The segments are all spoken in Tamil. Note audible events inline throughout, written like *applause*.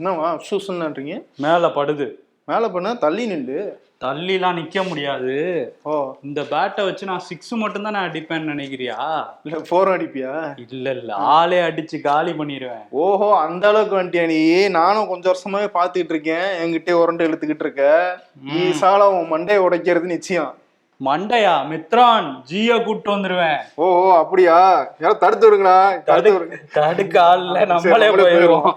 என்னவா சூசன்ன்றீங்க மேல படுது. மேலே பண்ண தள்ளி நில்லு. தள்ளிலாம் நிக்க முடியாது. ஓ. இந்த பேட்டை வச்சு நான் சிக்ஸ் மட்டும் தான் நான் அடிப்பேன்னு நினைக்கிறியா? இல்லை ஃபோர் அடிப்பியா? இல்ல இல்ல. ஆளே அடிச்சு காலி பண்ணிடுவேன் ஓஹோ அந்த அளவுக்கு வந்துட்டியா நீ? நானும் கொஞ்சம் வருஷமாவே பார்த்துக்கிட்டு இருக்கேன். என்கிட்டே உரண்டு இழுத்துக்கிட்டு இருக்க. ஈசால உன் மண்டையை உடைக்கிறது நிச்சயம். மண்டையா? மித்ரான் ஜிய கூட்டு வந்துருவேன். ஓஹோ அப்படியா? யாரும் தடுத்து விடுங்களா? தடுத்து தடுக்க ஆள்ல நம்மளே போயிடுவோம்.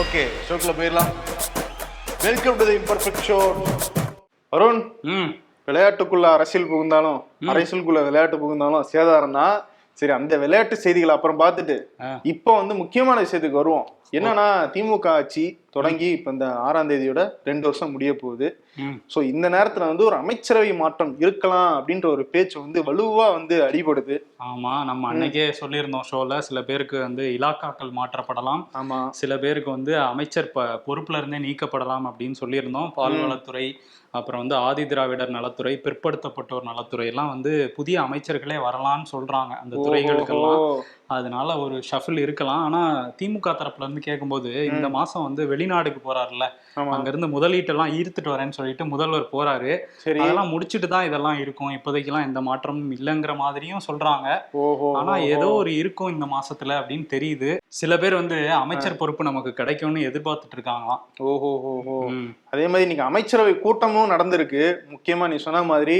ஓகே ஷோக்கில் போயிடலாம். Welcome to the imperfect show Arun ம். விளையாட்டுக்குள்ள அரசியல் புகுந்தாலும் அரசியலுக்குள்ள விளையாட்டு புகுந்தாலும் சேதாரம் தான் சரி அந்த விளையாட்டு செய்திகளை அப்புறம் பார்த்துட்டு. இப்போ வந்து முக்கியமான விஷயத்துக்கு வருவோம். என்னன்னா திமுக ஆட்சி தொடங்கி இப்ப இந்த ஆறாம் தேதியோட ரெண்டு வருஷம் முடிய போகுது. ஸோ இந்த நேரத்துல வந்து ஒரு அமைச்சரவை மாற்றம் இருக்கலாம் அப்படின்ற ஒரு பேச்சு வந்து வலுவா வந்து அடிபடுது. ஆமா நம்ம அன்னைக்கே சொல்லியிருந்தோம் ஷோல சில பேருக்கு வந்து இலாக்காக்கள் மாற்றப்படலாம். ஆமா. சில பேருக்கு வந்து அமைச்சர் பொறுப்புல இருந்தே நீக்கப்படலாம் அப்படின்னு சொல்லியிருந்தோம். பால்வளத்துறை அப்புறம் வந்து ஆதி திராவிடர் நலத்துறை பிற்படுத்தப்பட்டோர் நலத்துறை எல்லாம் வந்து புதிய அமைச்சர்களே வரலாம்னு சொல்றாங்க அந்த துறைகளுக்கெல்லாம். அதனால ஒரு ஷஃபில் இருக்கலாம். ஆனா திமுக தரப்புல இருந்து கேட்கும்போது இந்த மாசம் வந்து வெளிநாடுக்கு போறாருல்ல. அங்க இருந்து முதலீட்டெல்லாம் ஈர்த்துட்டு வரேன்னு சொல்லிட்டு முதல்வர் போறாரு. அதெல்லாம் முடிச்சிட்டு தான் இதெல்லாம் இருக்கும். இப்போதைக்கெல்லாம் எந்த மாற்றமும் இல்லைங்கிற மாதிரியும் சொல்றாங்க. ஆனா ஏதோ ஒரு இருக்கும் இந்த மாசத்துல அப்படின்னு தெரியுது. சில பேர் வந்து அமைச்சர் பொறுப்பு நமக்கு கிடைக்கும்னு எதிர்பார்த்துட்டு இருக்காங்களாம். ஓஹோ ஓஹோ. அதே மாதிரி இன்னைக்கு அமைச்சரவை கூட்டமும் நடந்திருக்கு. முக்கியமா நீ சொன்ன மாதிரி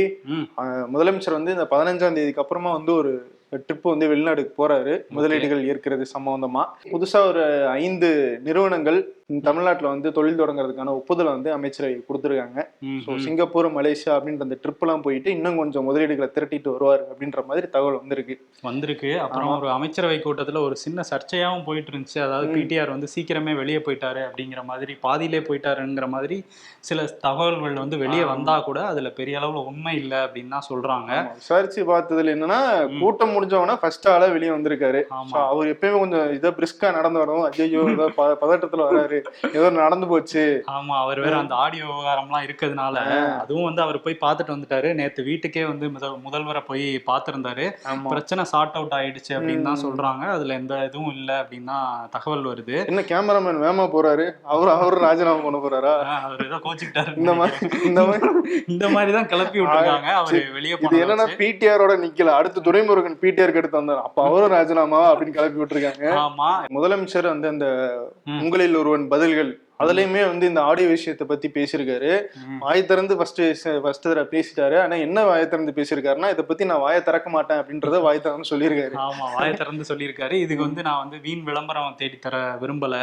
முதலமைச்சர் வந்து இந்த பதினஞ்சாம் தேதிக்கு அப்புறமா வந்து ஒரு ட்ரிப் வந்து வெளிநாடுக்கு போறாரு. முதலீடுகள் ஏற்கிறது சம்பந்தமா. புதுசா ஒரு ஐந்து நிறுவனங்கள் தமிழ்நாட்டுல வந்து தொழில் தொடங்குறதுக்கான ஒப்புதலை வந்து அமைச்சரவை கொடுத்துருக்காங்க. ஸோ. சிங்கப்பூர் மலேசியா அப்படின்ற அந்த ட்ரிப் எல்லாம் போயிட்டு இன்னும் கொஞ்சம் முதலீடுகளை திரட்டிட்டு வருவார் அப்படின்ற மாதிரி தகவல் வந்திருக்கு. வந்திருக்கு. அப்புறம் ஒரு அமைச்சரவை கூட்டத்துல ஒரு சின்ன சர்ச்சையாவும் போயிட்டு இருந்துச்சு அதாவது பிடிஆர் வந்து சீக்கிரமே வெளியே போயிட்டாரு அப்படிங்கிற மாதிரி பாதியிலே போயிட்டாருங்கிற மாதிரி சில தகவல்கள் வந்து வெளியே வந்தா கூட அதுல பெரிய அளவுல உண்மை இல்லை அப்படின்னு தான் சொல்றாங்க. விசாரிச்சு பார்த்ததுல என்னன்னா கூட்டம் முடிஞ்சவனா ஃபர்ஸ்ட் ஆளா வெளியே வந்திருக்காரு. அவர் எப்பயுமே கொஞ்சம் இதை பிரிஸ்கா நடந்து வரணும் ஐயோ பதட்டத்துல வராரு. ஏதோ நடந்து போச்சு. ஆமா அவர் வேற அந்த ஆடியோ விவகாரம்லாம் இருக்கிறதுனால அதுவும் வந்து அவர் போய் பார்த்துட்டு வந்துட்டாரு. நேத்து வீட்டுக்கே வந்து முதல் முதல்வரை போய் பார்த்திருந்தாரு. பிரச்சனை சார்ட் அவுட் ஆயிடுச்சு அப்படின்னு தான் சொல்றாங்க. அதுல எந்த இதுவும் இல்லை அப்படின்னு தான் தகவல் வருது. என்ன கேமராமேன் வேமா போறாரு? அவர் அவரு ராஜினாமா பண்ண போறாரா? அவர் ஏதோ கோச்சிக்கிட்டாரு. இந்த மாதிரி இந்த மாதிரி இந்த மாதிரி தான் கிளப்பி விட்டுருக்காங்க அவர் வெளியே இது என்னன்னா பிடிஆரோட நிக்கல. அடுத்து துரைமுருகன் பிடிஆருக்கு எடுத்து வந்தார். அப்ப அவரும் ராஜினாமா அப்படின்னு கிளப்பி விட்டுருக்காங்க. ஆமா. முதலமைச்சர் வந்து அந்த. உங்களில் ஒருவன் பதில்கள் அதுலயுமே வந்து இந்த ஆடியோ விஷயத்தை பத்தி பேசியிருக்காரு. வாய் திறந்து ஃபர்ஸ்ட் ஃபர்ஸ்ட் தடவை பேசிட்டாரு. ஆனா என்ன வாயை திறந்து பேசியிருக்காருன்னா இதை பத்தி நான் வாயை திறக்க மாட்டேன் அப்படின்றத வாய் திறந்து சொல்லியிருக்காரு. ஆமா வாயை திறந்து சொல்லியிருக்காரு. இதுக்கு வந்து நான் வந்து வீண் விளம்பரம் தேடித்தர விரும்பல.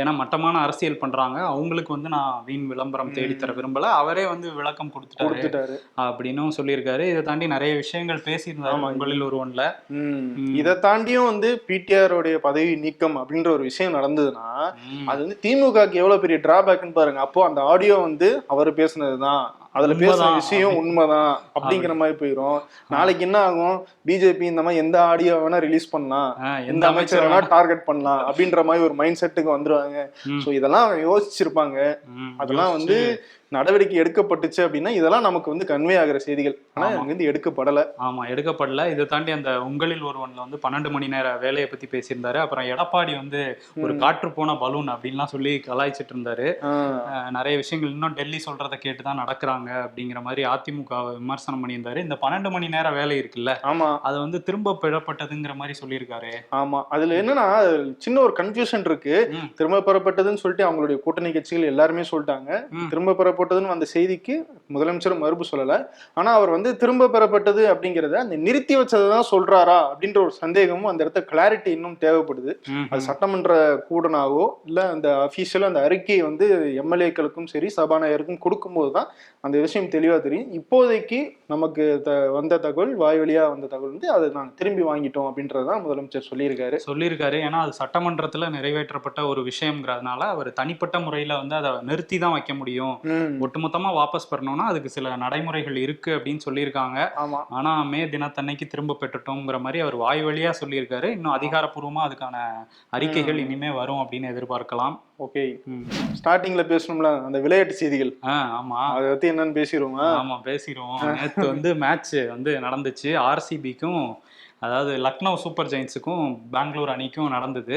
ஏன்னா மட்டமான அரசியல் பண்றாங்க. அவங்களுக்கு வந்து நான் வீண் விளம்பரம் தேடித்தர விரும்பல. அவரே வந்து விளக்கம் கொடுத்துட்டாரு கொடுத்துட்டாரு. அப்படின்னும் சொல்லியிருக்காரு. இதை தாண்டி நிறைய விஷயங்கள் பேசியிருந்தாரு உங்களில் ஒருவன்ல. இதை தாண்டியும் வந்து பிடிஆர் உடைய பதவி நீக்கம் அப்படின்ற ஒரு விஷயம் நடந்ததுன்னா. அது வந்து திமுகக்கு எவ்வளவு பெரிய டிராபேக்னு பாருங்க. அப்போ அந்த ஆடியோ வந்து அவர் பேசுனதுதான். அதுல உண்மைதான். விஷயம் உண்மைதான். அப்படிங்கிற மாதிரி போயிரும். நாளைக்கு என்ன ஆகும்? பிஜேபி இந்த மாதிரி எந்த ஆடியோ வேணா ரிலீஸ் பண்ணலாம். எந்த அமைச்சர் வேணா டார்கெட் பண்ணலாம். அப்படின்ற மாதிரி ஒரு மைண்ட் செட்டுக்கு வந்துருவாங்க. சோ இதெல்லாம் யோசிச்சிருப்பாங்க. அதெல்லாம் வந்து நடவடிக்கை எடுக்கப்பட்டுச்சு அப்படின்னா இதெல்லாம் நமக்கு வந்து கன்வே ஆகிற செய்திகள். ஆனா. அங்க வந்து எடுக்கப்படல. ஆமா எடுக்கப்படல. இதை தாண்டி அந்த உங்களில் ஒருவன்ல வந்து பன்னெண்டு மணி நேர வேலையை பத்தி பேசியிருந்தாரு. அப்புறம் எடப்பாடி வந்து ஒரு காற்று போன பலூன் அப்படின்லாம் சொல்லி கலாய்ச்சிட்டு இருந்தாரு. நிறைய விஷயங்கள் இன்னும் டெல்லி சொல்றதை கேட்டு தான் நடக்கிறாங்க அப்படிங்கிற மாதிரி அதிமுக விமர்சனம் பண்ணியிருந்தாரு. இந்த பன்னெண்டு மணி நேர வேலை இருக்குல்ல ஆமா. அது வந்து திரும்ப பெறப்பட்டதுங்கிற மாதிரி சொல்லியிருக்காரு. ஆமா. அதுல என்னன்னா சின்ன ஒரு கன்ஃபியூஷன் இருக்கு. திரும்ப பெறப்பட்டதுன்னு சொல்லிட்டு அவங்களுடைய கூட்டணி கட்சிகள் எல்லாருமே சொல்லிட்டாங்க. திரும்ப பெறப்பட்டதுன்னு அந்த செய்திக்கு முதலமைச்சர் மறுப்பு சொல்லல. ஆனா அவர் வந்து திரும்ப பெறப்பட்டது அப்படிங்கறத அந்த நிறுத்தி வச்சதுதான் சொல்றாரா அப்படின்ற ஒரு சந்தேகமும் அந்த இடத்துல கிளாரிட்டி இன்னும் தேவைப்படுது. அது சட்டமன்ற கூடனாவோ இல்ல அந்த அபிஷியலா அந்த அறிக்கையை வந்து எம்எல்ஏக்களுக்கும் சரி சபாநாயகருக்கும் கொடுக்கும்போது தான் அந்த விஷயம் தெளிவா தெரியும். இப்போதைக்கு நமக்கு த- வந்த தகவல் வாய் வழியா வந்த தகவல் வந்து அதை நாங்க திரும்பி வாங்கிட்டோம் அப்படின்றதான் முதலமைச்சர் சொல்லியிருக்காரு. சொல்லியிருக்காரு. ஏன்னா அது சட்டமன்றத்துல நிறைவேற்றப்பட்ட ஒரு விஷயம்ங்கிறதுனால அவர் தனிப்பட்ட முறையில வந்து அதை நிறுத்தி தான் வைக்க முடியும். ம், ஒட்டுமொத்தமா வாபஸ் பெறணும்னா அதுக்கு சில நடைமுறைகள் இருக்கு அப்படின்னு சொல்லியிருக்காங்க. ஆமா. ஆனா மே தினத்தன்னைக்கு திரும்ப பெற்றுட்டோங்கிற மாதிரி அவர் வாய் வழியா சொல்லியிருக்காரு. இன்னும் அதிகாரப்பூர்வமா அதுக்கான அறிக்கைகள் இனிமே வரும் அப்படின்னு எதிர்பார்க்கலாம். ஓகே. ம். ஸ்டார்டிங்ல பேசணும்ல அந்த விளையாட்டு செய்திகள். ஆ ஆமா. அதை பத்தி என்னன்னு பேசிடுவோமா? ஆமா பேசிடுவோம். நேத்து வந்து மேட்ச் வந்து நடந்துச்சு. ஆர்சிபிக்கும் அதாவது லக்னோ சூப்பர் ஜெயின்ஸுக்கும் பெங்களூர் அணிக்கும் நடந்தது.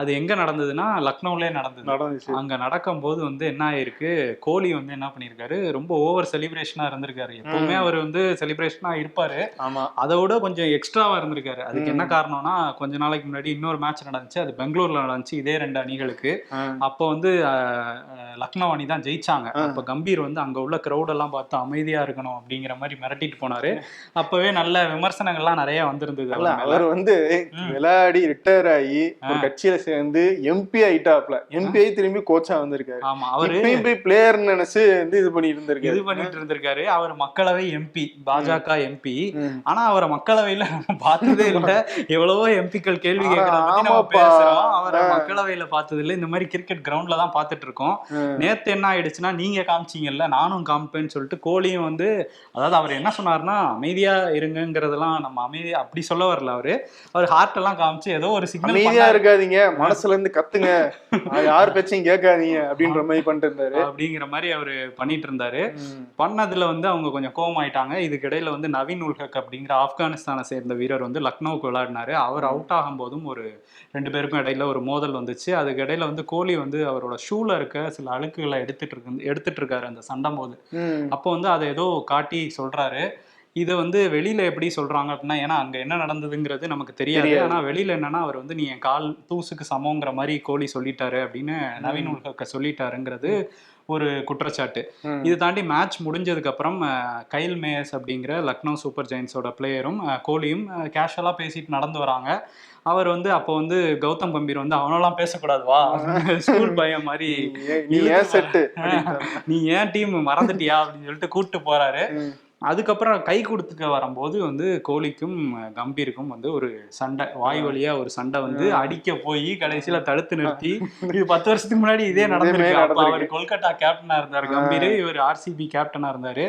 அது எங்க நடந்ததுன்னா லக்னோவிலே நடந்தது. நடந்துச்சு. அங்க நடக்கும்போது வந்து என்ன ஆயிருக்கு கோலி வந்து என்ன பண்ணிருக்காரு ரொம்ப ஓவர் செலிப்ரேஷனா இருந்திருக்காரு. எப்பவுமே அவர் வந்து செலிப்ரேஷனா இருப்பாரு. அதை விட கொஞ்சம் எக்ஸ்ட்ராவா இருந்திருக்காரு. அதுக்கு என்ன காரணம்னா கொஞ்ச நாளைக்கு முன்னாடி இன்னொரு மேட்ச் நடந்துச்சு. அது பெங்களூர்ல நடந்துச்சு இதே ரெண்டு அணிகளுக்கு. அப்போ வந்து லக்னோ அணி தான் ஜெயிச்சாங்க. அப்ப கம்பீர் வந்து அங்க உள்ள crowd எல்லாம் பார்த்து அமைதியா இருக்கணும் அப்படிங்கிற மாதிரி மிரட்டிட்டு போனாரு. அப்பவே நல்ல விமர்சனங்கள்லாம் நிறைய வந்திருந்தது அவர் வந்து விளையாடி ரிட்டையர் ஆகி ஒரு கட்சியில சேர்ந்து எம்பி ஆயிட்டாப்ல. எம்பி திரும்பி கோச்சா வந்திருக்காரு. ஆமா அவரு போய் பிளேயர் நினைச்சு வந்து இது பண்ணி இருந்திருக்காரு. இது பண்ணிட்டு இருந்திருக்காரு. அவர் மக்களவை எம்பி பாஜக எம்பி. ஆனா அவரை மக்களவையில பார்த்ததே இல்ல. எவ்வளவோ எம்பிக்கள் கேள்வி. பேசுறோம். அவரை. மக்களவையில பார்த்தது இல்ல இந்த மாதிரி கிரிக்கெட் கிரவுண்ட்ல தான் பார்த்துட்டு இருக்கோம். நேத்து என்ன ஆயிடுச்சுன்னா நீங்க காமிச்சீங்கல்ல நானும் காமிப்பேன்னு சொல்லிட்டு கோலியும் வந்து அதாவது அவர் என்ன சொன்னாருன்னா அமைதியா இருங்கங்கிறதெல்லாம் நம்ம அமைதி அப்படி சொல்ல வரல அவரு. அவர் ஹார்ட் எல்லாம் காமிச்சு ஏதோ ஒரு அமைதியா சிக்னல் இருக்காதீங்க மனசுல இருந்து கத்துங்க. யார் பேச்சையும் கேட்காதீங்க அப்படின்ற மாதிரி பண்ணிட்டு இருந்தாரு அப்படிங்கிற மாதிரி அவரு பண்ணிட்டு இருந்தாரு. பண்ணதுல வந்து அவங்க கொஞ்சம் கோவமாயிட்டாங்க. இதுக்கு இடையில வந்து நவீன் உல்ஹக் அப்படிங்கிற ஆப்கானிஸ்தானை சேர்ந்த வீரர் வந்து லக்னோவுக்கு விளையாடினாரு. அவர் அவுட் ஆகும் போதும் ஒரு ரெண்டு பேருக்கும் இடையில ஒரு மோதல் வந்துச்சு. அதுக்கு இடையில வந்து கோலி வந்து அவரோட ஷூல இருக்க சில அழுக்குகளை எடுத்துட்டு இருக்கு எடுத்துட்டு இருக்காரு அந்த சண்டை போது. அப்போ வந்து அதை ஏதோ காட்டி சொல்றாரு. இதை வந்து வெளியில எப்படி சொல்றாங்க அப்படின்னா ஏன்னா அங்க என்ன நடந்ததுங்கிறது நமக்கு தெரியாது. ஆனா வெளியில என்னன்னா அவர் வந்து நீ என் கால் தூசுக்கு சமங்கிற மாதிரி கோலி சொல்லிட்டாரு அப்படின்னு நவீன் உல்ஹக்க சொல்லிட்டாருங்கிறது ஒரு குற்றச்சாட்டு. இது தாண்டி மேட்ச் முடிஞ்சதுக்கு அப்புறம் கைல் மேயர்ஸ் அப்படிங்கிற லக்னோ சூப்பர் ஜெயின்ஸோட பிளேயரும் கோலியும் கேஷுவலா பேசிட்டு நடந்து வராங்க. அவர் வந்து அப்போ வந்து கௌதம் கம்பீர் வந்து அவனெல்லாம் பேசக்கூடாது வா. *laughs* ஸ்கூல் பையன் மாதிரி. நீ ஏன்- நீ ஏன் செட்டு? *laughs* நீ ஏன் டீம் மறந்துட்டியா? அப்படின்னு சொல்லிட்டு கூப்பிட்டு போறாரு. அதுக்கப்புறம் கை கொடுத்துக்க வரும்போது வந்து கோலிக்கும் கம்பீருக்கும் வந்து ஒரு சண்டை வாய் வழியா ஒரு சண்டை வந்து அடிக்க போய் கடைசியில தடுத்து நிறுத்தி இது பத்து வருஷத்துக்கு முன்னாடி இதே நடந்திருக்கு. அவர். கொல்கத்தா கேப்டனா இருந்தாரு கம்பீர். இவர் ஆர்சிபி கேப்டனா இருந்தாரு.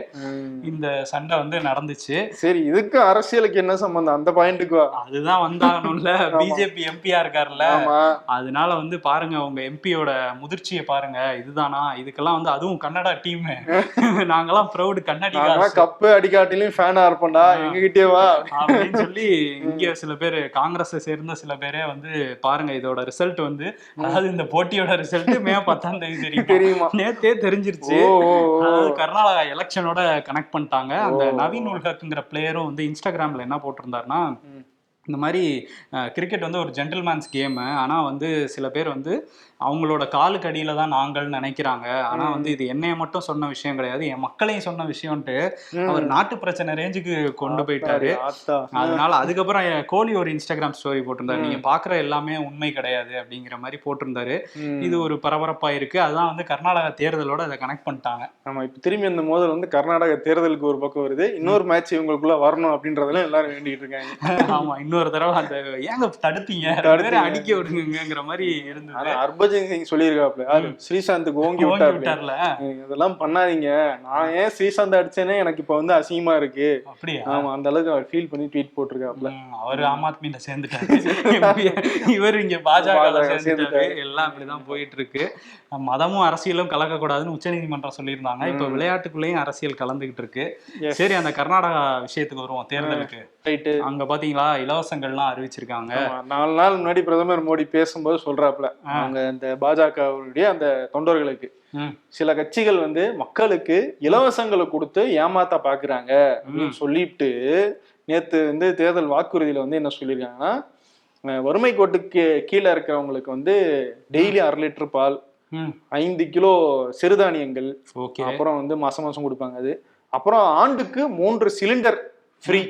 இந்த சண்டை வந்து நடந்துச்சு. சரி இதுக்கு அரசியலுக்கு என்ன சம்பந்தம்? அந்த பாயிண்ட்டுக்கு அதுதான் வந்தாகணும்ல. *laughs* பிஜேபி எம்பியா இருக்காருல்ல. அதனால வந்து பாருங்க உங்க எம்பியோட முதிர்ச்சியை பாருங்க. இதுதானா? இதுக்கெல்லாம் வந்து அதுவும் கன்னடா டீம் *laughs* நாங்கெல்லாம் ப்ரௌடு கன்னடி நாங்களாம் கப்பு அடிக்காட்டிலையும் ஃபேனா இருப்போம்டா எங்ககிட்டயே வா. அப்படின்னு சொல்லி *laughs* இங்க சில பேர் காங்கிரஸை சேர்ந்த சில பேரே வந்து பாருங்க இதோட ரிசல்ட் வந்து அதாவது இந்த போட்டியோட ரிசல்ட் மே பத்தாம் தேதி தெரியும்? தெரியுமா? நேத்தே தெரிஞ்சிருச்சு. அதாவது கர்நாடகா எலெக்ஷனோட கனெக்ட் பண்ணிட்டாங்க. அந்த நவீன் உல்ஹக்ங்கிற பிளேயரும் வந்து இன்ஸ்டாகிராம்ல என்ன போட்டிருந்தாருன்னா இந்த மாதிரி கிரிக்கெட் வந்து ஒரு ஜென்டில்மேன்ஸ் கேமு ஆனால் வந்து சில பேர் வந்து அவங்களோட காலுக்கு அடியில தான் நாங்கள் நினைக்கிறாங்க. ஆனா வந்து இது என்னைய மட்டும் சொன்ன விஷயம் கிடையாது. என் மக்களையும் சொன்ன விஷயம்ட்டு அவர் நாட்டு பிரச்சனை ரேஞ்சுக்கு கொண்டு போயிட்டாரு. அதனால அதுக்கப்புறம் கோலி ஒரு இன்ஸ்டாகிராம் ஸ்டோரி போட்டிருந்தாரு. நீங்க பாக்குற எல்லாமே உண்மை கிடையாது அப்படிங்கிற மாதிரி போட்டிருந்தாரு. இது ஒரு பரபரப்பா இருக்கு. அதான் வந்து கர்நாடகா தேர்தலோட அதை கனெக்ட் பண்ணிட்டாங்க. ஆமா இப்ப திரும்பி அந்த மோதல் வந்து கர்நாடக தேர்தலுக்கு ஒரு பக்கம் வருது. இன்னொரு மேட்ச் இவங்களுக்குள்ள வரணும் அப்படின்றதெல்லாம் எல்லாரும் வேண்டிட்டு இருக்காங்க. ஆமா இன்னொரு தடவை அந்த ஏங்க தடுத்தீங்க? அடிக்க விடுங்கிற மாதிரி இருந்தது. ஹர்பஜன் சிங் சொல்லியிருக்காப்ல யாரு? ஸ்ரீசாந்துக்கு ஓங்கி விட்டார்ல. இதெல்லாம் பண்ணாதீங்க. நான் ஏன் ஸ்ரீசாந்த் அடிச்சேனே எனக்கு இப்ப வந்து அசிங்கமா இருக்கு. அப்படியா? ஆமா அந்த அளவுக்கு அவர் ஃபீல் பண்ணி ட்வீட் போட்டிருக்காப்ல அவரு ஆம் ஆத்மியில சேர்ந்துட்டாரு. இவர் இங்க பாஜக சேர்ந்துட்டாரு. எல்லாம் இப்படிதான் போயிட்டு இருக்கு மதமும் அரசியலும் கலக்கக்கூடாதுன்னு உச்சநீதிமன்றம் சொல்லியிருந்தாங்க. இப்ப விளையாட்டுக்குள்ளேயும் அரசியல் கலந்துகிட்டு இருக்கு. சரி அந்த கர்நாடகா விஷயத்துக்கு வருவோம் தேர்தலுக்கு. ரைட்டு அங்க பாத்தீங்களா இலவசங்கள்லாம் அறிவிச்சிருக்காங்க. நாலு நாள் முன்னாடி பிரதமர் மோடி பேசும்போது சொல்றாப்ல அவங்க இந்த பாஜகவுடைய அந்த தொண்டர்களுக்கு. சில கட்சிகள் வந்து மக்களுக்கு இலவசங்களை கொடுத்து ஏமாத்த பாக்குறாங்க அப்படின்னு சொல்லிட்டு நேத்து வந்து தேர்தல் வாக்குறுதியில வந்து என்ன சொல்லியிருக்காங்கன்னா வறுமை கோட்டுக்கு கீழே இருக்கிறவங்களுக்கு வந்து டெய்லி அரை லிட்டர் பால் ஐந்து கிலோ சிறுதானியங்கள் ஓகே. அப்புறம் வந்து மாசம் மாசம் கொடுப்பாங்க அது. அப்புறம் ஆண்டுக்கு மூன்று சிலிண்டர் ஃப்ரீ.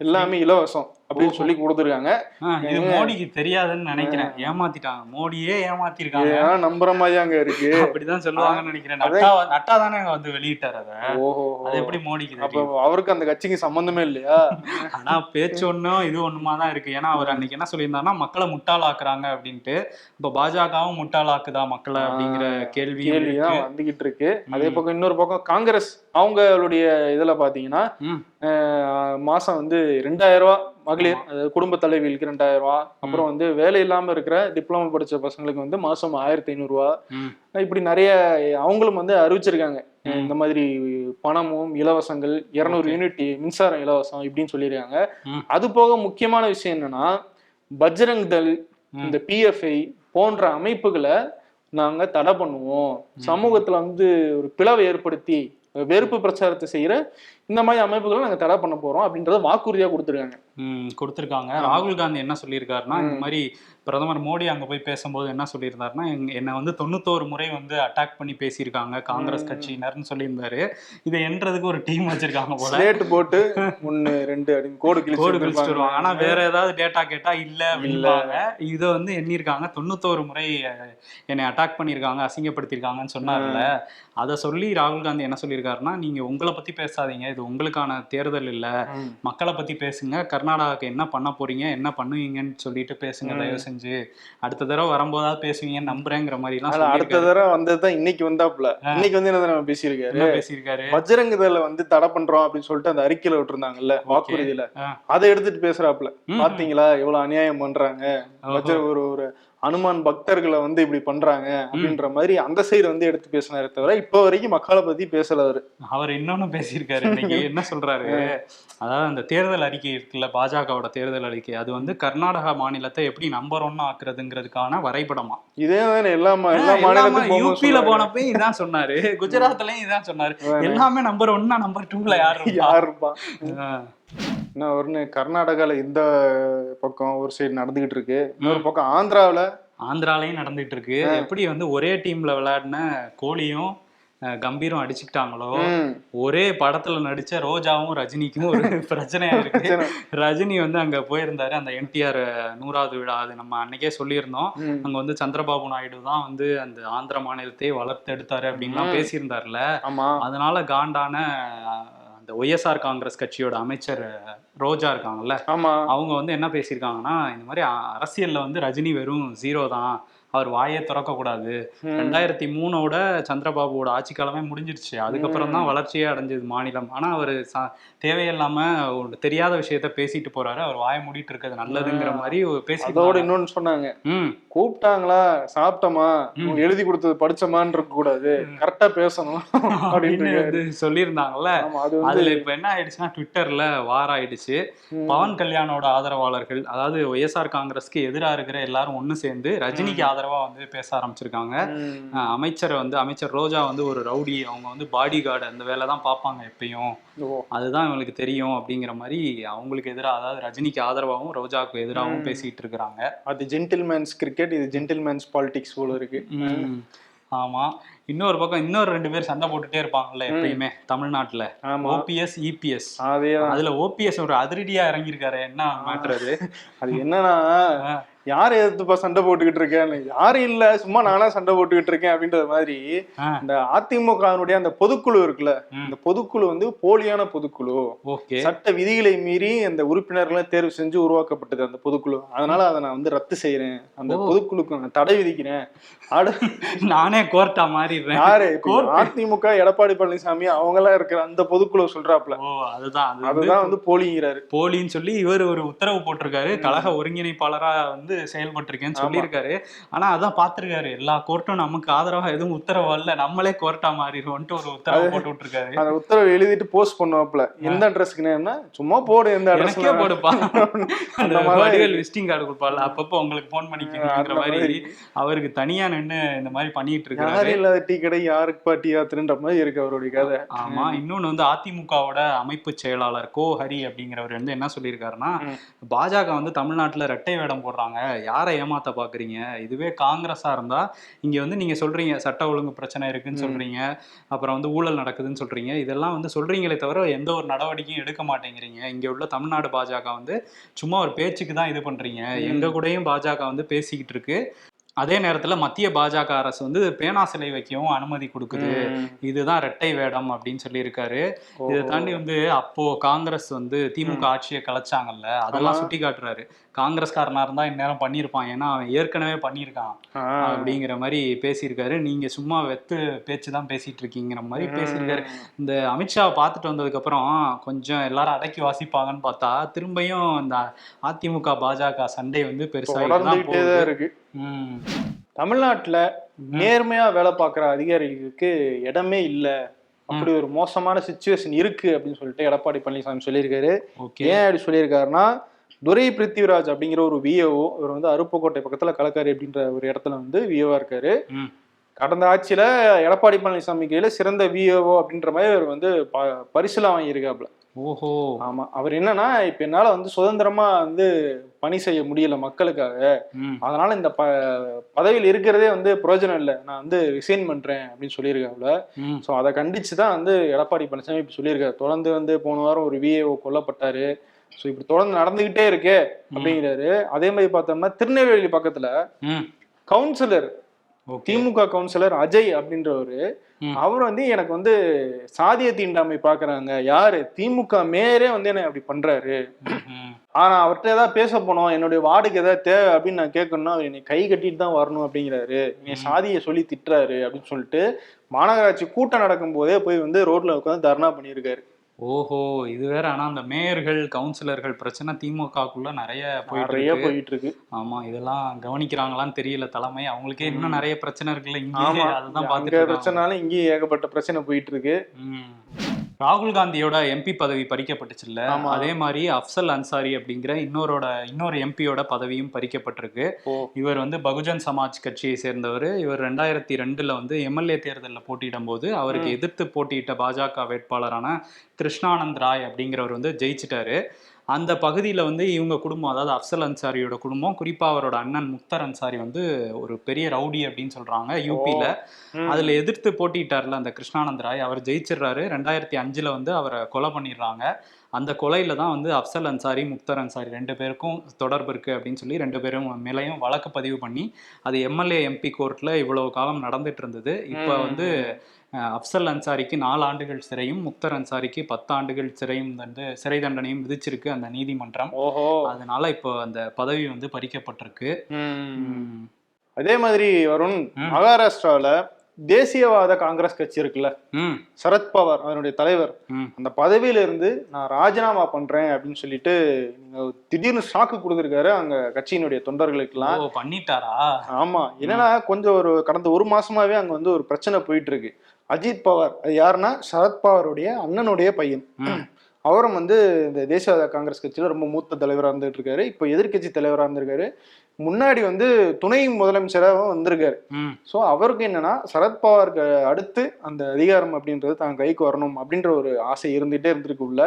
எல்லாமே இலவசம். அப்படின்னு சொல்லி கொடுத்துருக்காங்க. இது மோடிக்கு தெரியாதுன்னு நினைக்கிறேன். ஏமாத்திட்டாங்க. மோடியே ஏமாத்திருக்காங்க. ஏன்? நம்புற மாதிரி அங்க இருக்கு. அப்படிதான் சொல்லுவாங்கன்னு நினைக்கிறேன். நட்டா நட்டா தானே வந்து வெளியிட்டார் அத. ஓஹோ. அது எப்படி மோடிக்கு அப்ப அவருக்கு அந்த கட்சிக்கு சம்பந்தமே இல்லையா? ஆனா பேச்சு ஒண்ணும் இது ஒண்ணுமா தான் இருக்கு. ஏன்னா அவர் அன்னைக்கு என்ன சொல்லியிருந்தாருன்னா மக்களை முட்டாளாக்குறாங்க அப்படின்ட்டு. இப்ப பாஜகவும் முட்டாளாக்குதா மக்களை அப்படிங்கிற கேள்விதான் இருக்கு. வந்துகிட்டு இருக்கு. அதே பக்கம் இன்னொரு பக்கம் காங்கிரஸ் அவங்களுடைய இதுல பாத்தீங்கன்னா மாசம் வந்து ரெண்டாயிரம் ரூபாய் மகளிர் குடும்ப தலைவிகளுக்கு ரெண்டாயிரம் ரூபா அப்புறம் வந்து வேலை இல்லாம இருக்கிற டிப்ளமோ படிச்ச பசங்களுக்கு வந்து மாசம் ஆயிரத்தி ஐநூறு ரூபா. இப்படி நிறைய அவங்களும் வந்து அறிவிச்சிருக்காங்க. இந்த மாதிரி பணமும் இலவசங்கள் இருநூறு யூனிட் மின்சாரம் இலவசம் இப்படின்னு சொல்லியிருக்காங்க. அது போக முக்கியமான விஷயம் என்னன்னா பஜ்ரங் ம். இந்த பிஎஃப்ஐ போன்ற அமைப்புகளை நாங்க தடை பண்ணுவோம். சமூகத்துல வந்து ஒரு பிளவை ஏற்படுத்தி வெறுப்பு பிரச்சாரத்தை செய்யற இந்த மாதிரி அமைப்புகளை நாங்க தடை பண்ண போறோம் அப்படின்றத வாக்குறுதியா கொடுத்துருக்காங்க. ம் கொடுத்துருக்காங்க. ராகுல் காந்தி என்ன சொல்லியிருக்காருன்னா இந்த மாதிரி பிரதமர் மோடி அங்க போய் பேசும்போது என்ன சொல்லியிருந்தாருன்னா என்னை வந்து தொண்ணூத்தோரு முறை வந்து அட்டாக் பண்ணி பேசியிருக்காங்க காங்கிரஸ் கட்சியினர்னு சொல்லியிருந்தாரு. இதை என்றதுக்கு ஒரு டீம் வச்சிருக்காங்க போல. ஸ்லேட் போட்டு ஒன்னு ரெண்டு அப்படின்னு கோடு கோடு கழிச்சுட்டு வருவாங்க. ஆனா வந்திருப்பாங்க. வேற ஏதாவது டேட்டா கேட்டா இல்ல அப்படின்பாங்க இதை வந்து எண்ணிருக்காங்க தொண்ணூத்தோரு முறை என்னை அட்டாக் பண்ணியிருக்காங்க அசிங்கப்படுத்தியிருக்காங்கன்னு சொன்னார்ல. அதை சொல்லி ராகுல் காந்தி என்ன சொல்லியிருக்காருன்னா நீங்க உங்களை பத்தி பேசாதீங்க. இது உங்களுக்கான தேர்தல் இல்ல. மக்களை பத்தி பேசுங்க. கர்நாடகாக்கு என்ன பண்ண போறீங்க? என்ன பண்ணுவீங்கன்னு சொல்லிட்டு பேசுங்க. தயவு செஞ்சு. அடுத்த தடவை வரும்போதாவது பேசுவீங்கன்னு நம்புறேங்கிற மாதிரி எல்லாம் அதுல அடுத்த. தடவை வந்ததுதான் இன்னைக்கு வந்தாப்புல. இன்னைக்கு வந்து என்ன பேசியிருக்காரு? பேசியிருக்காரு? பஜ்ரங் தள வந்து தடை பண்றோம் அப்படின்னு சொல்லிட்டு அந்த அறிக்கையில விட்டுருந்தாங்கல்ல வாக்குறுதியில. அதை எடுத்துட்டு பேசுறாப்புல. பாத்தீங்களா? எவ்வளவு அநியாயம் பண்றாங்க. ஒரு ஒரு அனுமான் பக்தர்களை வந்து இப்படி பண்றாங்க அப்படின்ற மாதிரி அந்த சைடு வந்து எடுத்து பேசினாரே தவிர இப்ப வரைக்கும் மக்களை பத்தி பேசல அவரு. அவர் இன்னொன்னு பேசியிருக்காரு. இன்னைக்கு *laughs* என்ன சொல்றாரு? அதாவது அந்த தேர்தல் அறிக்கை இருக்குல்ல பாஜகவோட தேர்தல் அறிக்கை. அது வந்து கர்நாடகா மாநிலத்தை எப்படி நம்பர் ஒன்னு ஆக்குறதுங்கிறதுக்கான வரைபடமா? இதே எல்லா எல்லா மாநிலத்துக்கும் யூபியில போனப்பயும் இதான் சொன்னாரு. குஜராத்லயும் இதான் சொன்னாரு. *laughs* எல்லாமே நம்பர் ஒன்னா நம்பர் டூல யாரு இருப்பா? என்ன ஒண்ணு கர்நாடகால இந்த பக்கம் ஒரு சைடு நடந்துகிட்டு இருக்கு இன்னொரு பக்கம் ஆந்திராவுல. ஆந்திராலையும் நடந்துட்டு இருக்கு எப்படி வந்து ஒரே டீம்ல விளையாடின கோலியும் கம்பீரும் அடிச்சுக்கிட்டாங்களோ. ஒரே படத்துல நடிச்ச ரோஜாவும் ரஜினிக்கும் ஒரு *laughs* பிரச்சனையா இருக்கு. ரஜினி வந்து அங்க போயிருந்தாரு. அந்த என்டிஆர் நூறாவது விழா அது நம்ம அன்னைக்கே சொல்லியிருந்தோம். அங்க வந்து சந்திரபாபு நாயுடு தான் வந்து அந்த ஆந்திர மாநிலத்தை வளர்த்து எடுத்தாரு அப்படின்லாம் பேசியிருந்தாருல ஆமா. அதனால காண்டான அந்த ஒய்எஸ்ஆர் காங்கிரஸ் கட்சியோட அமைச்சர் ரோஜா இருக்காங்கல்ல அவங்க வந்து என்ன பேசியிருக்காங்கன்னா இந்த மாதிரி அரசியல்ல வந்து ரஜினி வெறும் ஜீரோ தான். அவர் வாயே திறக்க கூடாது. ம். ரெண்டாயிரத்தி மூணோட சந்திரபாபுவோட ஆட்சி காலமே முடிஞ்சிருச்சு. அதுக்கப்புறம் தான் வளர்ச்சியே அடைஞ்சது மாநிலம். ஆனா அவர் தேவையில்லாம தெரியாத விஷயத்த பேசிட்டு போறாரு. அவர் வாயை மூடிட்டு இருக்கிறது நல்லதுங்கிற மாதிரி ஒரு அதோட பேசி இன்னொன்னு சொன்னாங்க. ம். கூப்பிட்டாங்களா? சாப்பிட்டோமா? எழுதி கொடுத்தது படிச்சோமான்னு இருக்க கூடாது கரெக்டா பேசணும். *laughs* அப்படின்னு சொல்லியிருந்தாங்கல்ல. அதுல இப்ப என்ன ஆயிடுச்சுன்னா ட்விட்டர்ல வார் ஆயிடுச்சு. பவன் கல்யாணோட ஆதரவாளர்கள் அதாவது ஒய்எஸ்ஆர் காங்கிரஸ்க்கு எதிரா இருக்கிற எல்லாரும் ஒண்ணு சேர்ந்து ரஜினிக்கு ஆதரவா வந்து பேச ஆரம்பிச்சிருக்காங்க. அமைச்சரை வந்து அமைச்சர் ரோஜா வந்து ஒரு ரவுடி அவங்க வந்து பாடி கார்டு அந்த வேலை தான் பார்ப்பாங்க எப்பயும். அதுதான் இவங்களுக்கு தெரியும் அப்படிங்கிற மாதிரி அவங்களுக்கு எதிராக அதாவது ரஜினிக்கு ஆதரவாகவும் ரோஜாவுக்கு எதிராகவும் பேசிட்டு இருக்கிறாங்க. அது ஜென்டில்மேன்ஸ் கிரிக்கெட் இது ஜென்டில்மேன்ஸ் பாலிடிக்ஸ் போல இருக்கு. ஆமா. இன்னொரு பக்கம் இன்னொரு ரெண்டு பேர் சண்டை போட்டுட்டே இருப்பாங்கல்ல எப்பயுமே தமிழ்நாட்டுல. ஓபிஎஸ் இபிஎஸ் அதேதான். அதுல ஓபிஎஸ் ஒரு அதிரடியா இறங்கியிருக்காரு என்ன மேட்ரு அது? என்னன்னா யார் எதிர்த்துப்பா சண்டை போட்டுக்கிட்டு இருக்கேன் யாரும் இல்ல? சும்மா நானா சண்டை போட்டுக்கிட்டு இருக்கேன் அப்படின்ற மாதிரி இந்த அதிமுகவினுடைய அந்த பொதுக்குழு இருக்குல்ல. இந்த பொதுக்குழு வந்து போலியான பொதுக்குழு. சட்ட விதிகளை மீறி அந்த உறுப்பினர்களை தேர்வு செஞ்சு உருவாக்கப்பட்டது அந்த பொதுக்குழு. அதனால அதை நான் வந்து ரத்து செய்யறேன் அந்த பொதுக்குழுக்கு நான் தடை விதிக்கிறேன். *laughs* நானே கோர்ட்டா மாறிடுறேன். யாரு? அதிமுக எடப்பாடி பழனிசாமி அவங்க எல்லாம் இருக்கிற அந்த பொதுக்குழு சொல்றாப்ல அதுதான். அதுதான் வந்து போலிங்கிறாரு. போலின்னு சொல்லி இவர் ஒரு உத்தரவு போட்டிருக்காரு. கழக ஒருங்கிணைப்பாளரா வந்து செயல்பட்டிருக்கேன்னு சொல்லியிருக்காரு. ஆனா அதான் பாத்திருக்காரு எல்லா கோர்ட்டும் நமக்கு ஆதரவா எதுவும் உத்தரவு இல்ல நம்மளே கோர்ட்டா மாறிடுவோம்ட்டு ஒரு உத்தரவு போட்டு விட்டுருக்காரு. அந்த உத்தரவு எழுதிட்டு போஸ்ட் பண்ணுவாப்ல எந்த அட்ரஸ்க்குன்னா சும்மா போடு எந்த எனக்கே அட்ரஸ் போடுப்பா. அந்த மாதிரி விசிட்டிங் கார்டு கொடுப்பாள் அப்பப்போ உங்களுக்கு போன் பண்ணிக்கிங்கிற அந்த மாதிரி. அவருக்கு தனியா நின்னு இந்த மாதிரி பண்ணிட்டு இருக்காரு. இல்லாத டீ கடை யாருக்கு பாட்டி யாத்திரன்ற மாதிரி இருக்கு அவருடைய கதை. ஆமா. இன்னொன்னு வந்து அதிமுகவோட அமைப்பு செயலாளர் கோ ஹரி அப்படிங்கிறவர் வந்து என்ன சொல்லியிருக்காருன்னா. பாஜக வந்து தமிழ்நாட்டுல ரெட்டை வேடம் போடுறாங்க. யாரை ஏமாத்த பாக்குறீங்க? இதுவே காங்கிரஸா இருந்தா இங்க வந்து நீங்க சொல்றீங்க சட்ட ஒழுங்கு பிரச்சனை இருக்குன்னு சொல்றீங்க அப்புறம் வந்து ஊழல் நடக்குதுன்னு சொல்றீங்க இதெல்லாம் வந்து சொல்றீங்களே தவிர எந்த ஒரு நடவடிக்கையும் எடுக்க மாட்டேங்கிறீங்க. இங்க உள்ள தமிழ்நாடு பாஜக வந்து சும்மா ஒரு பேச்சுக்கு தான் இது பண்றீங்க. எங்க கூடயும் பாஜக வந்து பேசிக்கிட்டு இருக்கு. அதே நேரத்துல மத்திய பாஜக அரசு வந்து பேனா சிலை வைக்கவும் அனுமதி கொடுக்குது. இதுதான் ரெட்டை வேடம் அப்படின்னு சொல்லியிருக்காரு. இதை தாண்டி வந்து அப்போ காங்கிரஸ் வந்து திமுக ஆட்சியை கலைச்சாங்கல்ல அதெல்லாம். சுட்டி காட்டுறாரு காங்கிரஸ்காரனா இருந்தா இந்நேரம் பண்ணியிருப்பான். ஏன்னா அவன் ஏற்கனவே பண்ணியிருக்கான். அப்படிங்கிற மாதிரி பேசியிருக்காரு. நீங்க சும்மா வெத்து பேச்சு தான் பேசிட்டு இருக்கீங்கிற மாதிரி பேசியிருக்காரு. இந்த அமித்ஷாவை பார்த்துட்டு வந்ததுக்கு அப்புறம் கொஞ்சம் எல்லாரும் அடக்கி வாசிப்பாங்கன்னு பார்த்தா திரும்பியும் இந்த அதிமுக பாஜக சண்டை வந்து போகுது. இருக்கு. தமிழ்நாட்டுல நேர்மையா வேலை பார்க்குற அதிகாரிகளுக்கு இடமே இல்ல. அப்படி ஒரு மோசமான சுச்சுவேஷன் இருக்கு அப்படின்னு சொல்லிட்டு எடப்பாடி பழனிசாமி சொல்லியிருக்காரு. ஏன் அப்படி சொல்லியிருக்காருன்னா துரை பிருத்திவிராஜ் அப்படிங்கிற ஒரு விஏஓ இவர் வந்து அருப்புக்கோட்டை பக்கத்துல களக்காரி அப்படின்ற ஒரு இடத்துல வந்து விஏவா இருக்காரு. கடந்த ஆட்சியில எடப்பாடி பழனிசாமி கையில சிறந்த விஏஓ அப்படின்ற மாதிரி அவர் வந்து ப- பரிசுலாம் வாங்கியிருக்காப்ல ஓஹோ. ஆமா. அவர் என்னன்னா இப்ப என்னால வந்து சுதந்திரமா வந்து பணி செய்ய முடியல மக்களுக்காக. அதனால இந்த ப பதவியில் இருக்கிறதே வந்து பிரயோஜனம் இல்லை. நான் வந்து ரிசைன் பண்றேன் அப்படின்னு சொல்லியிருக்காப்புல. ஸோ அதை கண்டிச்சு தான் வந்து எடப்பாடி பழனிசாமி இப்ப சொல்லியிருக்காரு. தொடர்ந்து வந்து போன வாரம் ஒரு விஏஓ கொல்லப்பட்டாரு. ஸோ இப்படி தொடர்ந்து நடந்துகிட்டே இருக்கே அப்படிங்கிறாரு. அதே மாதிரி பார்த்தோம்னா திருநெல்வேலி பக்கத்துல. கவுன்சிலர் திமுக கவுன்சிலர் அஜய் அப்படின்றவரு. அவர் வந்து எனக்கு வந்து சாதிய தீண்டாமை பாக்குறாங்க. யாரு? திமுக மேயரே வந்து என்ன அப்படி பண்றாரு. ஆனா அவர்கிட்ட ஏதாவது பேச போனோம். என்னுடைய வார்டுக்கு ஏதாவது தேவை அப்படின்னு நான் கேட்கணும்னா அவர் என்னை கை கட்டிட்டு தான் வரணும் அப்படிங்கிறாரு. என்னை சாதியை சொல்லி திட்டுறாரு அப்படின்னு சொல்லிட்டு மாநகராட்சி கூட்டம் நடக்கும் போதே போய் வந்து ரோட்ல உட்காந்து தர்ணா பண்ணியிருக்காரு. ஓஹோ இது வேற. ஆனா அந்த மேயர்கள் கவுன்சிலர்கள் பிரச்சனை திமுகக்குள்ள நிறைய போயிட்டு நிறைய போயிட்டு இருக்கு ஆமா இதெல்லாம் கவனிக்கிறாங்களான்னு தெரியல தலைமை. அவங்களுக்கே இன்னும் நிறைய பிரச்சனை இருக்குல்ல இங்கே அதுதான் இருக்காங்க. பிரச்சனாலும் இங்கேயும் ஏகப்பட்ட பிரச்சனை போயிட்டு இருக்கு. ராகுல் காந்தியோட எம்பி பதவி பறிக்கப்பட்டுச்சுல்ல. அதே மாதிரி அப்சல் அன்சாரி அப்படிங்கிற இன்னொரோட இன்னொரு எம்பியோட பதவியும் பறிக்கப்பட்டிருக்கு. இவர் வந்து பகுஜன் சமாஜ் கட்சியை சேர்ந்தவர். இவர் ரெண்டாயிரத்தி ரெண்டுல வந்து எம்எல்ஏ தேர்தலில் போட்டியிடும் போது அவருக்கு எதிர்த்து போட்டியிட்ட பாஜக வேட்பாளரான கிருஷ்ணானந்த் ராய் அப்படிங்கிறவர் வந்து ஜெயிச்சிட்டாரு. அந்த பகுதியில் வந்து இவங்க குடும்பம் அதாவது அப்சல் அன்சாரியோட குடும்பம் குறிப்பாக அவரோட அண்ணன் முக்தர் அன்சாரி வந்து ஒரு பெரிய ரவுடி அப்படின்னு சொல்றாங்க யூபியில். அதுல எதிர்த்து போட்டிட்டார்ல அந்த கிருஷ்ணானந்த் ராய். அவர் ஜெயிச்சிடுறாரு. ரெண்டாயிரத்தி அஞ்சுல வந்து அவரை கொலை பண்ணிடுறாங்க. அந்த கொலையில தான் வந்து அப்சல் அன்சாரி முக்தர் அன்சாரி ரெண்டு பேருக்கும் தொடர்பு இருக்கு அப்படின்னு சொல்லி ரெண்டு பேரும் மேலேயும் வழக்கு பதிவு பண்ணி அது எம்எல்ஏ எம்பி கோர்ட்ல இவ்வளவு காலம் நடந்துட்டு இருந்தது. இப்போ. வந்து அப்சல் அன்சாரிக்கு நாலு ஆண்டுகள் சிறையும் முக்தர் அன்சாரிக்கு பத்து ஆண்டுகள் சிறையும் வந்து சிறை தண்டனையும் விதிச்சிருக்கு அந்த நீதிமன்றம். ஓஹோ. அதனால இப்போ அந்த பதவி வந்து பறிக்கப்பட்டிருக்கு. அதே மாதிரி வருண் ம். மகாராஷ்டிரால தேசியவாத காங்கிரஸ் கட்சி இருக்குல்ல? சரத்பவார் அதனுடைய தலைவர். அந்த பதவியில இருந்து நான் ராஜினாமா பண்றேன் அப்படின்னு சொல்லிட்டு நீங்க திடீர்னு ஷாக்கு கொடுத்துருக்காரு அங்க கட்சியினுடைய தொண்டர்களுக்கெல்லாம். பண்ணிட்டாரா? ஆமா. என்னன்னா கொஞ்சம் ஒரு கடந்த ஒரு மாசமாவே அங்க வந்து ஒரு பிரச்சனை போயிட்டு இருக்கு. அஜித் பவார். அது யாருன்னா? சரத்பவாருடைய அண்ணனுடைய பையன். அவரும் வந்து இந்த தேசியவாத காங்கிரஸ் கட்சியில ரொம்ப மூத்த தலைவரா இருந்துட்டு இருக்காரு. இப்போ எதிர்க்கட்சி தலைவரா இருந்திருக்காரு. முன்னாடி வந்து துணை முதலமைச்சராகவும் வந்திருக்காரு. ஸோ அவருக்கு என்னன்னா சரத்பவாருக்கு அடுத்து அந்த அதிகாரம் அப்படின்றது தான் கைக்கு வரணும் அப்படின்ற ஒரு ஆசை இருந்துட்டே இருந்திருக்கு உள்ள.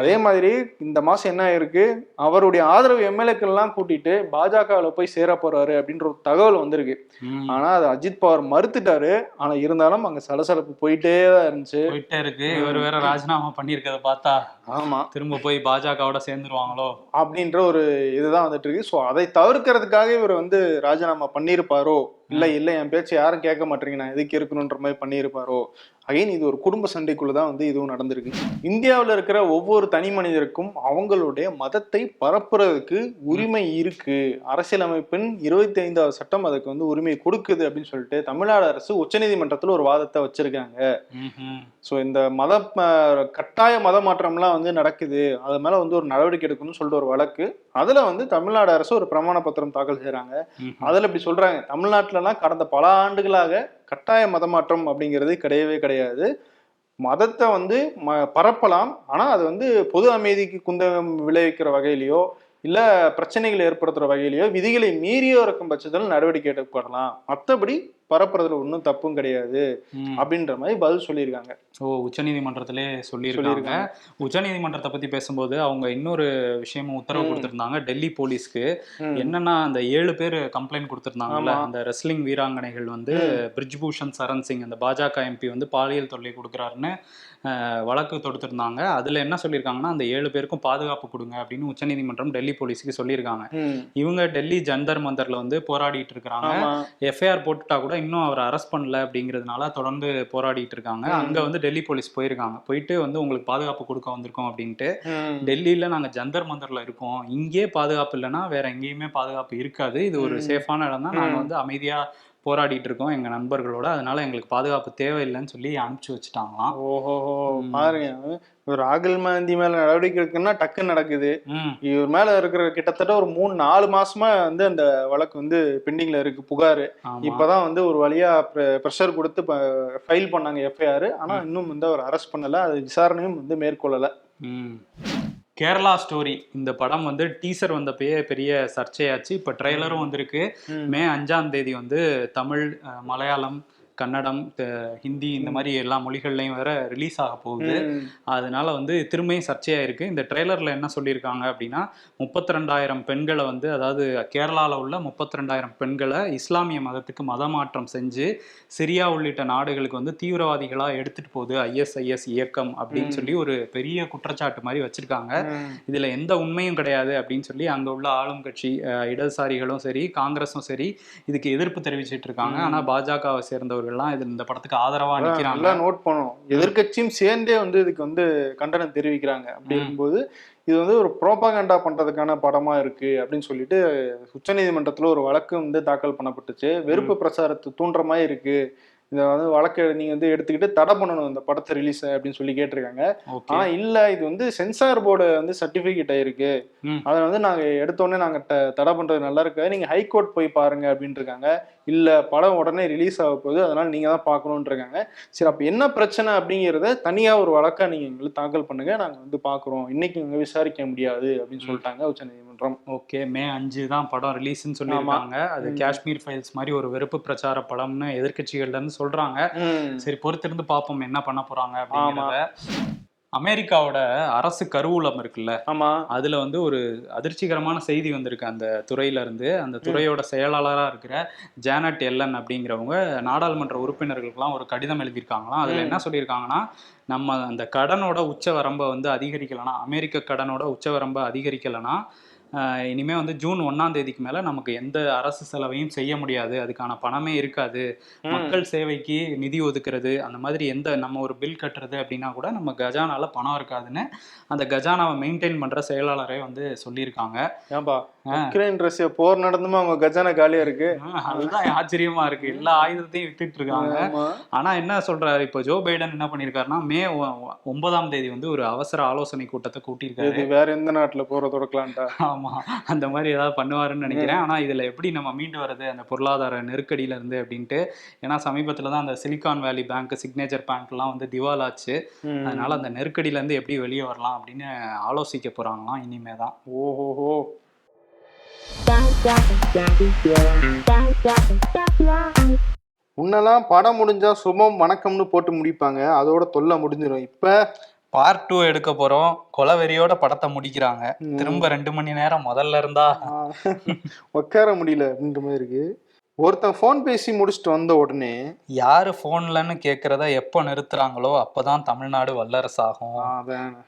அதே மாதிரி இந்த மாசம் என்ன ஆயிருக்கு? அவருடைய ஆதரவு எம்எல்ஏக்கள் எல்லாம் கூட்டிட்டு பாஜகவில் போய் சேர போறாரு அப்படின்ற ஒரு தகவல் வந்திருக்கு. ஆனா அது அஜித் பவார் மறுத்துட்டாரு. ஆனா இருந்தாலும் அங்க சலசலப்பு போயிட்டே தான் இருந்துச்சு. போயிட்டே இருக்கு. இவர் வேற ராஜினாமா பண்ணியிருக்கத பார்த்தா ஆமா. திரும்ப போய் பாஜகவோட சேர்ந்துருவாங்களோ? அப்படின்ற ஒரு இதுதான் வந்துட்டு இருக்கு. ஸோ அதை தவிர்க்கிறதுக்காக இவர் வந்து ராஜினாமா பண்ணியிருப்பாரோ? இல்ல இல்ல என் பேச்சு யாரும் கேட்க மாட்டீங்க நான் எதுக்கு இருக்கணுன்ற மாதிரி பண்ணியிருப்பாரோ? அகைன் இது ஒரு குடும்ப சண்டைக்குள்ள தான் வந்து இதுவும் நடந்திருக்கு. இந்தியாவில் இருக்கிற ஒவ்வொரு தனி மனிதருக்கும் அவங்களுடைய மதத்தை பரப்புறதுக்கு உரிமை இருக்கு. அரசியலமைப்பின் இருபத்தி ஐந்தாவது சட்டம் அதுக்கு வந்து உரிமை கொடுக்குது அப்படின்னு சொல்லிட்டு தமிழ்நாடு அரசு உச்சநீதிமன்றத்தில் ஒரு வாதத்தை வச்சிருக்காங்க. ஸோ இந்த மத கட்டாய மத மாற்றம்லாம் வந்து நடக்குது. அது மேல வந்து ஒரு நடவடிக்கை எடுக்கணும்னு சொல்லிட்டு ஒரு வழக்கு. அதுல வந்து தமிழ்நாடு அரசு ஒரு பிரமாண பத்திரம் தாக்கல் செய்றாங்க. ம்ஹும். அதுல இப்படி சொல்றாங்க. தமிழ்நாட்டுலலாம் கடந்த பல ஆண்டுகளாக கட்டாய மத மாற்றம் அப்படிங்கிறது கிடையவே கிடையாது. மதத்தை வந்து ம பரப்பலாம். ஆனால் அது வந்து பொது அமைதிக்கு குந்தகம் விளைவிக்கிற வகையிலையோ இல்லை பிரச்சனைகளை ஏற்படுத்துகிற வகையிலையோ விதிகளை மீறியோ இருக்கும் பட்சத்தில் நடவடிக்கை எடுக்கப்படலாம். மற்றபடி பரப்புறதுல ஒன்றும் தப்பும் கிடையாது. அப்படின்ற மாதிரி பதில் சொல்லியிருக்காங்க. ஓ உச்சநீதிமன்றத்திலே சொல்லியிருக்காங்க. உச்சநீதிமன்றத்தை பத்தி பேசும்போது அவங்க இன்னொரு விஷயமும் உத்தரவு கொடுத்திருந்தாங்க டெல்லி போலீஸ்க்கு. என்னன்னா அந்த ஏழு பேர் கம்ப்ளைண்ட் கொடுத்திருந்தாங்கல்ல. அந்த ரெஸ்லிங் வீராங்கனைகள் வந்து பிரிஜ்பூஷன் சரண் சிங் அந்த பாஜக எம்பி வந்து பாலியல் தொல்லை கொடுக்குறாருன்னு வழக்கு தொடுத்திருந்தாங்க. அதுல என்ன சொல்லியிருக்காங்கன்னா அந்த ஏழு பேருக்கும் பாதுகாப்பு கொடுங்க அப்படின்னு உச்சநீதிமன்றம் டெல்லி போலீஸுக்கு சொல்லியிருக்காங்க. இவங்க டெல்லி ஜந்தர் மந்தர்ல வந்து போராடிட்டு இருக்கிறாங்க. எஃப்ஐஆர் போட்டுட்டா கூட இன்னும் அவரை அரெஸ்ட் பண்ணல அப்படிங்கிறதுனால தொடர்ந்து போராடிட்டு இருக்காங்க. அங்க வந்து டெல்லி போலீஸ் போயிருக்காங்க. போயிட்டு வந்து உங்களுக்கு பாதுகாப்பு கொடுக்க வந்திருக்கோம் அப்படின்ட்டு. டெல்லியில நாங்க ஜந்தர் மந்தர்ல இருக்கோம். இங்கே பாதுகாப்பு இல்லைன்னா வேற எங்கேயுமே பாதுகாப்பு இருக்காது. இது ஒரு சேஃபான இடம் தான். நாங்க வந்து அமைதியா போராடிட்டு இருக்கோம் எங்க நண்பர்களோட. அதனால எங்களுக்கு பாதுகாப்பு தேவையில்லைன்னு சொல்லி அனுப்பிச்சு வச்சுட்டாங்களாம். ஓஹோ பாருங்க. ஒரு ராகுல் காந்தி மேல நடவடிக்கை எடுக்குன்னா டக்குன்னு நடக்குது. இவர் மேல இருக்கிற கிட்டத்தட்ட ஒரு மூணு நாலு மாசமா வந்து அந்த வழக்கு வந்து பெண்டிங்ல இருக்கு புகாரு. இப்பதான் வந்து ஒரு வழியா ப்ரெஷர் கொடுத்து ஃபைல் பண்ணாங்க எஃப்ஐஆர் ஆனா இன்னும் வந்து அவர் அரெஸ்ட் பண்ணல. அது விசாரணையும் வந்து மேற்கொள்ளல. ம். கேரளா ஸ்டோரி. இந்த படம் வந்து டீசர் வந்தப்பயே பெரிய சர்ச்சையாச்சு. இப்ப ட்ரெய்லரும் வந்திருக்கு. ம். அஞ்சாம் தேதி வந்து தமிழ் மலையாளம் கன்னடம் ஹிந்தி இந்த மாதிரி எல்லா மொழிகள்லையும் வேற ரிலீஸ் ஆக போகுது. அதனால வந்து திரும்பியும் சர்ச்சையா இருக்கு. இந்த ட்ரெய்லர்ல என்ன சொல்லியிருக்காங்க அப்படின்னா முப்பத்தி ரெண்டாயிரம் பெண்களை வந்து அதாவது கேரளால உள்ள முப்பத்தி ரெண்டாயிரம் பெண்களை இஸ்லாமிய மதத்துக்கு மதமாற்றம் செஞ்சு சிரியா உள்ளிட்ட நாடுகளுக்கு வந்து தீவிரவாதிகளா எடுத்துட்டு போகுது. ஐஎஸ்ஐஎஸ் இயக்கம் அப்படின்னு சொல்லி ஒரு பெரிய குற்றச்சாட்டு மாதிரி வச்சிருக்காங்க. இதுல எந்த உண்மையும் கிடையாது அப்படின்னு சொல்லி அங்க உள்ள ஆளும் கட்சி இடதுசாரிகளும் சரி காங்கிரஸும் சரி இதுக்கு எதிர்ப்பு தெரிவிச்சிட்டு இருக்காங்க. ஆனா பாஜகவை சேர்ந்தவர்கள்லாம் இது இந்த படத்துக்கு ஆதரவா நிக்கிறாங்க. நல்லா நோட் பண்ணணும். எதிர்க்கட்சியும் சேர்ந்தே வந்து இதுக்கு வந்து கண்டனம் தெரிவிக்கிறாங்க அப்படி இருக்கும்போது இது வந்து ஒரு ப்ரோபாகண்டா பண்றதுக்கான படமா இருக்கு அப்படின்னு சொல்லிட்டு உச்சநீதிமன்றத்துல ஒரு வழக்கு வந்து தாக்கல் பண்ணப்பட்டுச்சு. வெறுப்பு பிரச்சாரத்தை தூண்டுற மாதிரி இருக்கு. இதை வந்து வழக்கு நீங்க வந்து எடுத்துக்கிட்டு தடை பண்ணணும் இந்த படத்தை ரிலீஸ் அப்படின்னு சொல்லி கேட்டிருக்காங்க. ஆனா இல்ல இது வந்து சென்சார் போர்டு வந்து சர்டிபிகேட் ஆயிருக்கு. அதை வந்து நாங்க எடுத்தோடனே நாங்க த- தடை பண்றது நல்லா இருக்காது. நீங்க ஹைகோர்ட் போய் பாருங்க அப்படின்ட்டு இருக்காங்க இல்ல படம் உடனே ரிலீஸ் ஆக போகுது. அதனால நீங்க தான் பார்க்கணும்னு இருக்காங்க சரி அப்ப என்ன பிரச்சனை அப்படிங்கிறத தனியா ஒரு வழக்கா நீங்க எங்களுக்கு தாக்கல் பண்ணுங்க. நாங்க வந்து பாக்குறோம் இன்னைக்கு இங்க விசாரிக்க முடியாது அப்படின்னு சொல்லிட்டாங்க உச்சநீதிமன்றம். ஓகே மே அஞ்சு தான் படம் ரிலீஸ்னு சொல்லியிருக்காங்க. அது காஷ்மீர் ஃபைல்ஸ் மாதிரி ஒரு வெறுப்பு பிரச்சார படம்னு எதிர்க்கட்சிகள்ல இருந்து சொல்றாங்க. சரி பொறுத்திருந்து பார்ப்போம் என்ன பண்ண போறாங்க அப்படிங்கிறத. அமெரிக்காவோட அரசு கருவூலம் இருக்குல்ல? ஆமா. அதுல வந்து ஒரு அதிர்ச்சிகரமான செய்தி வந்திருக்கு அந்த துறையில இருந்து அந்த துறையோட செயலாளரா இருக்கிற ஜானட் எல்லன் அப்படிங்கிறவங்க நாடாளுமன்ற உறுப்பினர்களுக்கெல்லாம் ஒரு கடிதம் எழுதியிருக்காங்களாம். அதுல என்ன சொல்லியிருக்காங்கன்னா நம்ம அந்த கடனோட உச்ச வரம்பை வந்து அதிகரிக்கலைன்னா அமெரிக்க கடனோட உச்ச வரம்பை அதிகரிக்கலைன்னா இனிமே வந்து ஜூன் ஒன்னாம் தேதிக்கு மேல நமக்கு எந்த அரசு செலவையும் செய்ய முடியாது. அதுக்கான பணமே இருக்காது. மக்கள் சேவைக்கு நிதி ஒதுக்குறது அந்த மாதிரி எந்த நம்ம ஒரு பில் கட்டுறது அப்படின்னா கூட நம்ம கஜானால பணம் இருக்காதுன்னு அந்த கஜானாவை மெயின்டைன் பண்ற செயலாளரே வந்து சொல்லியிருக்காங்க. ஏன்பா? உக்ரைன் ரஷ்யா போர் நடந்துமா? அவங்க கஜானா காலியா இருக்கு. அதுதான் ஆச்சரியமா இருக்கு. எல்லா ஆயுதத்தையும் விட்டுட்டு இருக்காங்க. ஆனா என்ன சொல்றாரு? இப்போ ஜோ பைடன் என்ன பண்ணிருக்காருன்னா மே ஒன்பதாம் தேதி வந்து ஒரு அவசர ஆலோசனை கூட்டத்தை கூட்டியிருக்காரு. வேற எந்த நாட்டுல போற தொடக்கலான்டா ஆமா. அந்த மாதிரி ஏதாவது பண்ணுவாருன்னு நினைக்கிறேன். ஆனா இதுல எப்படி நம்ம மீண்டு வர்றது? அந்த பொருளாதார நெருக்கடியில இருந்து அப்படின்ட்டு. ஏன்னா சமீபத்துல தான் அந்த சிலிகான் வேலி பேங்க் சிக்னேச்சர் பேங்க் எல்லாம் வந்து திவால் ஆச்சு. அதனால அந்த நெருக்கடியில இருந்து எப்படி வெளியே வரலாம் அப்படின்னு ஆலோசிக்க போறாங்களாம் இனிமே தான் ஓஹோஹோ. முன்னெல்லாம் படம் முடிஞ்சா சுபம் வணக்கம்னு போட்டு முடிப்பாங்க. அதோட தொல்லை முடிஞ்சிடும் இப்ப பார்ட் டூ எடுக்க போறோம். கொலவெறியோட படத்தை முடிக்கிறாங்க. திரும்ப ரெண்டு மணி நேரம் முதல்ல இருந்தா? உட்கார முடியல. அப்படின்ற மாதிரி இருக்கு. ஒருத்தன் ஃபோன் பேசி முடிச்சுட்டு வந்த உடனே யாரு போன்லன்னு கேக்குறத எப்ப நிறுத்துறாங்களோ அப்பதான் தமிழ்நாடு வல்லரசாகும்.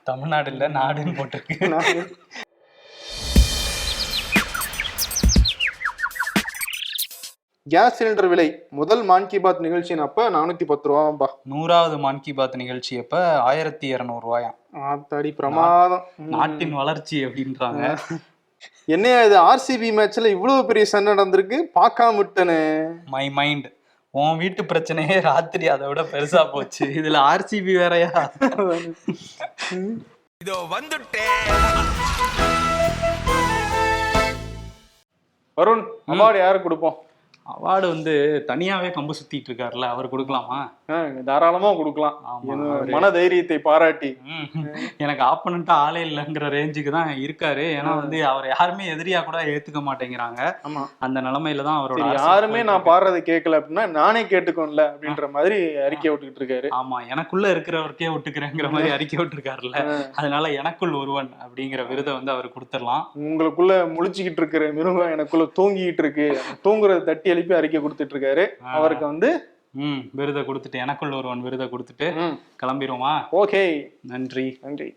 தமிழ்நாடு இல்ல நாடுன்னு போட்டிருக்கு. கேஸ் சிலிண்டர் விலை. முதல் மான் கி பாத் நிகழ்ச்சியின் அப்ப நானூத்தி பத்து ரூபாம்பா நூறாவது மான் கி பாத் நிகழ்ச்சி அப்ப ஆயிரத்தி இருநூறு ரூபாயாம் ஆத்தாடி பிரமாதம். நாட்டின் வளர்ச்சி அப்படின்றாங்க. என்னையா இது? ஆர்சிபி மேட்ச்ல இவ்வளவு பெரிய சண்டை நடந்திருக்கு. பார்க்காம விட்டனே. மை மைண்ட் உன் வீட்டு பிரச்சனையே ராத்திரி அதை விட பெருசா போச்சு. இதுல ஆர்சிபி வேறயா? இதோ வந்துட்டேன் வருண் அவார்டு யாருக்கு கொடுப்போம்? அவார்டு வந்து தனியாகவே கம்பு சுத்திட்டு இருக்காருல்ல அவர் கொடுக்கலாமா? தாராளமா கொடுக்கலாம். மன தைரியத்தை பாராட்டி. எனக்கு ஆப்பனண்டா ஆளே இல்லைங்கிற ரேஞ்சுக்கு தான் இருக்காரு. ஏன்னா வந்து அவர் யாருமே எதிரியா கூட ஏத்துக்க மாட்டேங்கிறாங்க. அந்த நிலைமையில தான் அவரோட யாருமே நான். பாடுறதை கேட்கல அப்படின்னா நானே கேட்டுக்கோன்ல அப்படின்ற மாதிரி அறிக்கை விட்டுக்கிட்டு இருக்காரு. ஆமா எனக்குள்ள இருக்கிறவருக்கே விட்டுக்கிறேங்கிற மாதிரி அறிக்கை விட்டுருக்காருல்ல. அதனால எனக்குள் ஒருவன் அப்படிங்கிற விருதை வந்து அவர் கொடுத்துடலாம். உங்களுக்குள்ள முழிச்சுக்கிட்டு இருக்கிற மிருகம் எனக்குள்ள தூங்கிட்டு இருக்கு. தூங்குறத தட்டி எழுப்பி அறிக்கை கொடுத்துட்டு இருக்காரு. அவருக்கு வந்து ம் விருதை கொடுத்துட்டு எனக்குள் ஒருவன் விருதை கொடுத்துட்டு கிளம்பிடுவோமா ஓகே. நன்றி. நன்றி.